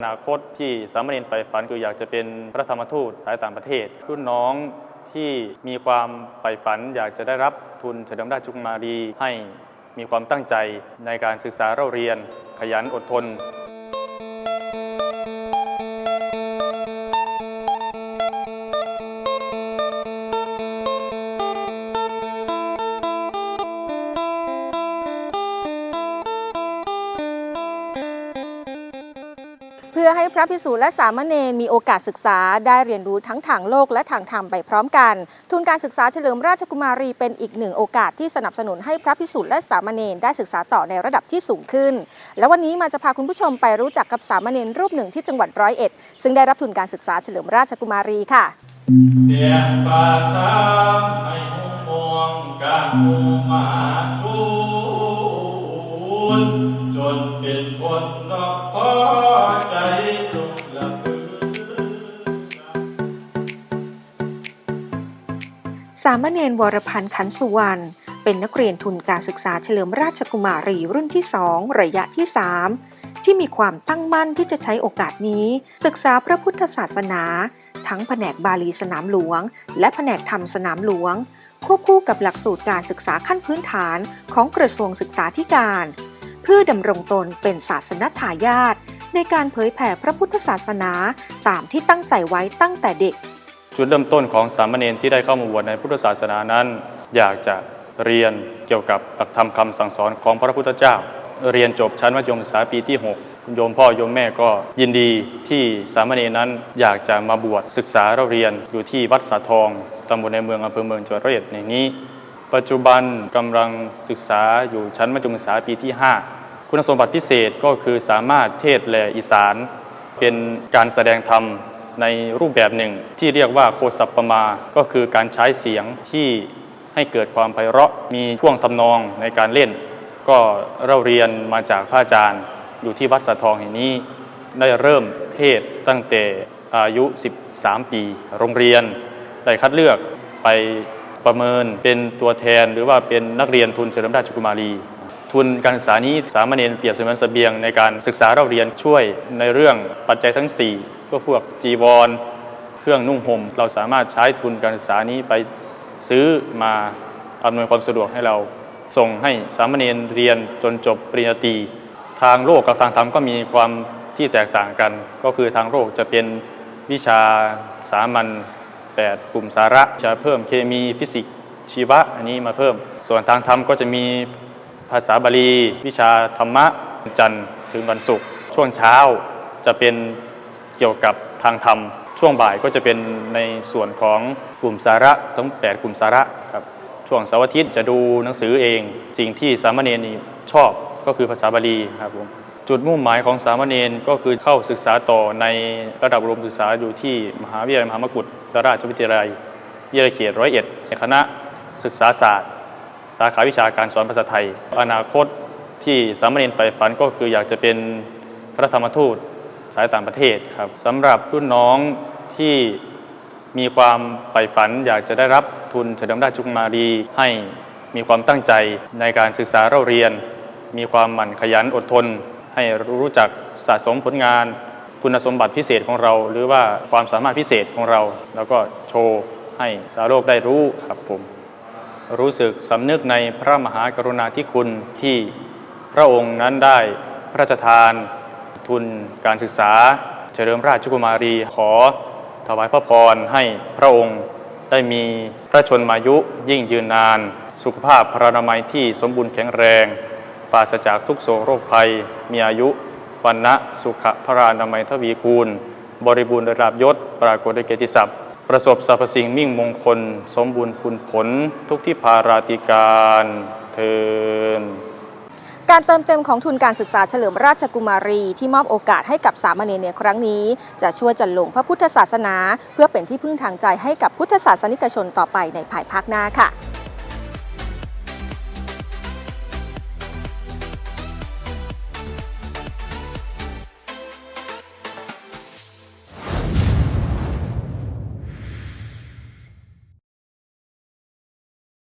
อนาคตที่สามเณรใฝ่ฝันคืออยากจะเป็นพระธรรมทูตสายต่างประเทศ รุ่นน้องที่มีความใฝ่ฝัน อยากจะได้รับทุนเฉลิมราชจุมารีให้มีความตั้งใจในการศึกษาเราเรียน ขยันอดทน พื่อให้พระภิกษุและสามเณรมีโอกาสศึกษาได้เรียนรู้ทั้งทางโลกและทางธรรมไปพร้อมกัน ทุนการศึกษาเฉลิมราชกุมารีเป็นอีกหนึ่งโอกาสที่สนับสนุนให้พระภิกษุและสามเณรได้ศึกษาต่อในระดับที่สูงขึ้น และวันนี้มาจะพาคุณผู้ชมไปรู้จักกับสามเณรรูปหนึ่งที่จังหวัดร้อยเอ็ดซึ่งได้รับทุนการศึกษาเฉลิมราชกุมารีค่ะ เสียงปาทามให้หูมองการหูมาทูลจนเป็นคน สามเณรวรพันธ์ขันสุวรรณเป็นนักเรียนทุนการศึกษาเฉลิมราชกุมารีรุ่นที่2ระยะที่3ที่มีความตั้งมั่นที่จะใช้โอกาสนี้ ศึกษาพระพุทธศาสนา ทั้งแผนกบาลีสนามหลวง และแผนกธรรมสนามหลวง ควบคู่กับหลักสูตรการศึกษาขั้นพื้นฐานของกระทรวงศึกษาธิการ เพื่อดำรงตนเป็นศาสนทายาทในการเผยแผ่พระพุทธศาสนาตามที่ตั้งใจไว้ตั้งแต่เด็ก จุดเริ่มต้นของสามเณรที่ได้เข้ามาบวชในพุทธศาสนานั้น อยากจะเรียนเกี่ยวกับหลักธรรมคำสั่งสอนของพระพุทธเจ้า เรียนจบชั้นมัธยมศึกษาปีที่6โยมพ่อโยมแม่ก็ยินดีที่สามเณรนั้นอยากจะมาบวชศึกษาเราเรียนอยู่ที่วัดสาทองตำบลในเมืองอำเภอเมืองจังหวัดร้อยอ็ดในนี้ ปัจจุบันกำลังศึกษาอยู่ชั้นมัธยมศึกษาปีที่ 5 คุณสมบัติพิเศษก็คือสามารถเทศน์และอีสาน เป็นการแสดงธรรม ในรูปแบบหนึ่งที่เรียกว่าโคสัปปมา ก็คือการใช้เสียงที่ให้เกิดความไพเราะมีช่วงทำนองในการเล่น ก็เราเรียนมาจากพระอาจารย์ อยู่ที่วัดสะทองแห่งนี้ ได้เริ่มเทศตั้งแต่อายุ 13 ปี โรงเรียนได้คัดเลือกไปประเมินเป็นตัวแทนหรือว่าเป็นนักเรียนทุนเฉลิมราชกุมารี ทุนการศึกษานี้สามเณรเปรียบเสมือนเสบียงในการศึกษาเราเรียนช่วยในเรื่องปัจจัยทั้ง 4 ก็พวกจีวร เครื่องนุ่งห่ม เราสามารถใช้ทุนการศึกษานี้ไปซื้อมาอำนวยความสะดวกให้เราส่งให้สามเณรเรียนจนจบปริญญาตรีทางโลกกับทางธรรมก็มีความที่แตกต่างกัน ก็คือทางโลกจะเป็นวิชาสามัญ8กลุ่มสาระจะเพิ่มเคมีฟิสิกส์ชีวะอันนี้มาเพิ่ม ส่วนทางธรรมก็จะมี ภาษาบาลี วิชาธรรมะจันทร์ถึงวันศุกร์ช่วงเช้าจะเป็นเกี่ยวกับทางธรรม ช่วงบ่ายก็จะเป็นในส่วนของกลุ่มสาระทั้ง 8 กลุ่มสาระครับช่วงเสาร์อาทิตย์จะดูหนังสือเอง สิ่งที่สามเณรชอบก็คือภาษาบาลีครับผมจุดมุ่งหมายของสามเณรก็คือเข้าศึกษาต่อในระดับอุดมศึกษาอยู่ที่มหาวิทยาลัยมหามกุฏราชวิทยาลัยวิทยาเขตร้อยเอ็ดคณะศึกษาศาสตร์ สาขาวิชาการสอนภาษาไทย อนาคตที่สามเณรใฝ่ฝันก็คืออยากจะเป็นพระธรรมทูตสายต่างประเทศครับสำหรับรุ่นน้องที่มีความใฝ่ฝัน อยากจะได้รับทุนเฉลิมราชกุมารีให้มีความตั้งใจในการศึกษาเราเรียน มีความหมั่นขยันอดทน ให้รู้จักสะสมผลงาน คุณสมบัติพิเศษของเรา หรือว่าความสามารถพิเศษของเรา แล้วก็โชว์ให้สาวโลกได้รู้ครับผม รู้สึกสำนึกในพระมหากรุณาธิคุณที่พระองค์นั้นได้พระราชทาน ทุนการศึกษา เฉลิมราชกุมารีขอถวายพระพรให้พระองค์ได้มีพระชนมายุยิ่งยืนนาน สุขภาพพระนามัยที่สมบูรณ์แข็งแรงปราศจากทุกโศกโรคภัย มีอายุวันนะสุขพระนามัยทวีคูณ บริบูรณ์ระดับยศ ปรากฏในเกียรติศัพท์ ประสบสรรพสิ่งมิ่งมงคล สมบูรณ์พุนผลทุกที่พาราติการเทินการเติมเต็มของทุนการศึกษาเฉลิมราชกุมารีที่มอบโอกาสให้กับสามเณรในครั้งนี้ จะช่วยจันลงพระพุทธศาสนา เพื่อเป็นที่พึ่งทางใจให้กับพุทธศาสนิกชนต่อไปในภายภาคหน้าค่ะ